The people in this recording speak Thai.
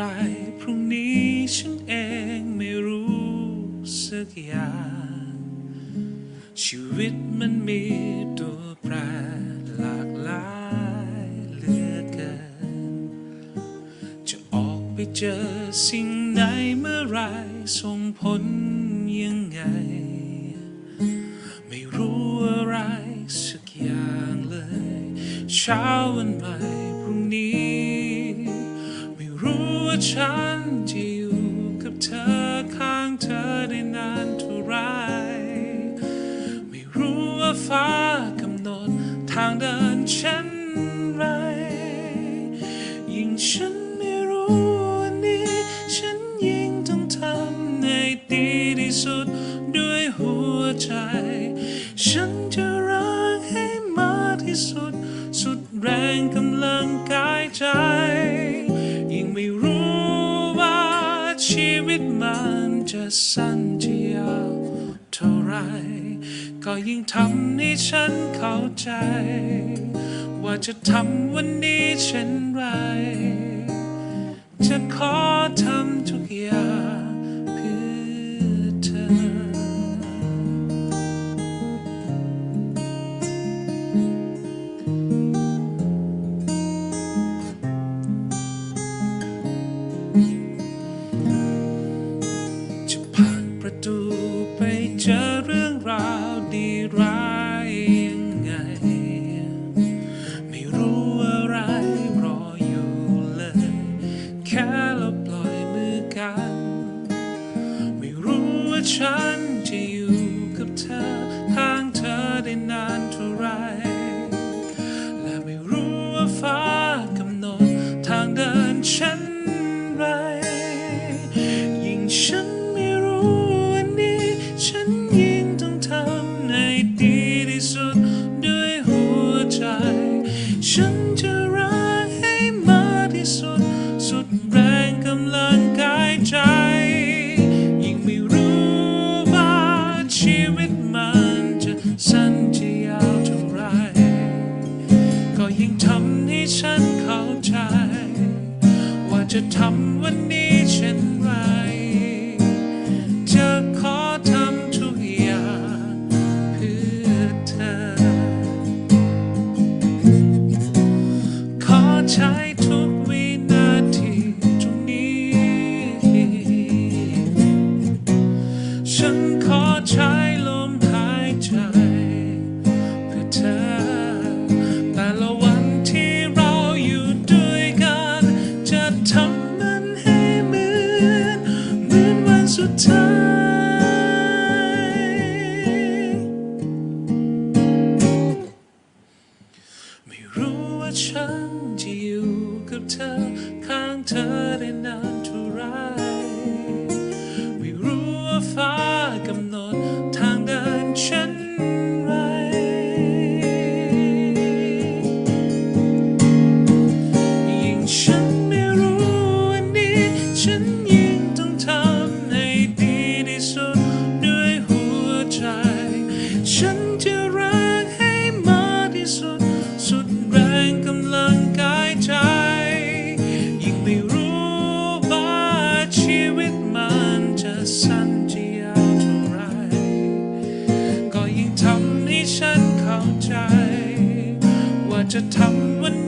ไรพรุ่งนี้ฉันเองไม่รู้สักอย่าง ชีวิตมันมีตัวแปรหลากหลายเหลือเกิน จะออกไปเจอสิ่งไหนเมื่อไรส่งผลยังไง ไม่รู้อะไรสักอย่างเลย เช้าวันใหม่ ว่าฉันจะอยู่กับเธอข้างเธอได้นานเท่าไร ไม่รู้ว่าฟ้ากำหนดทางเดินฉันไร ยิ่งฉันไม่รู้วันนี้ ฉันยิ่งต้องทำในดีที่สุดด้วยหัวใจ ฉันจะรักให้มากที่สุด สุดแรงกำลังกายใจ จะสั้นจะยาวเท่าไร ก็ยิ่งทำให้ฉันเข้าใจ ว่าจะทำวันนี้เช่นไร ฉันจะอยู่กับเธอ ข้างเธอได้นานเท่าไร และไม่รู้ว่าฟ้ากำหนดทางเดินฉันไร ยิ่งฉันไม่รู้วันนี้ ฉันยิ่งต้องทำในดีที่สุดด้วยหัวใจ ฉันจะรักให้มากที่สุด จะทำวันนี้เช่นไรจะขอทำทุกอย่างเพื่อเธอ ขอใช้ทุกวินาทีตรงนี้ ฉันขอใช้ ข้า จะทำวัน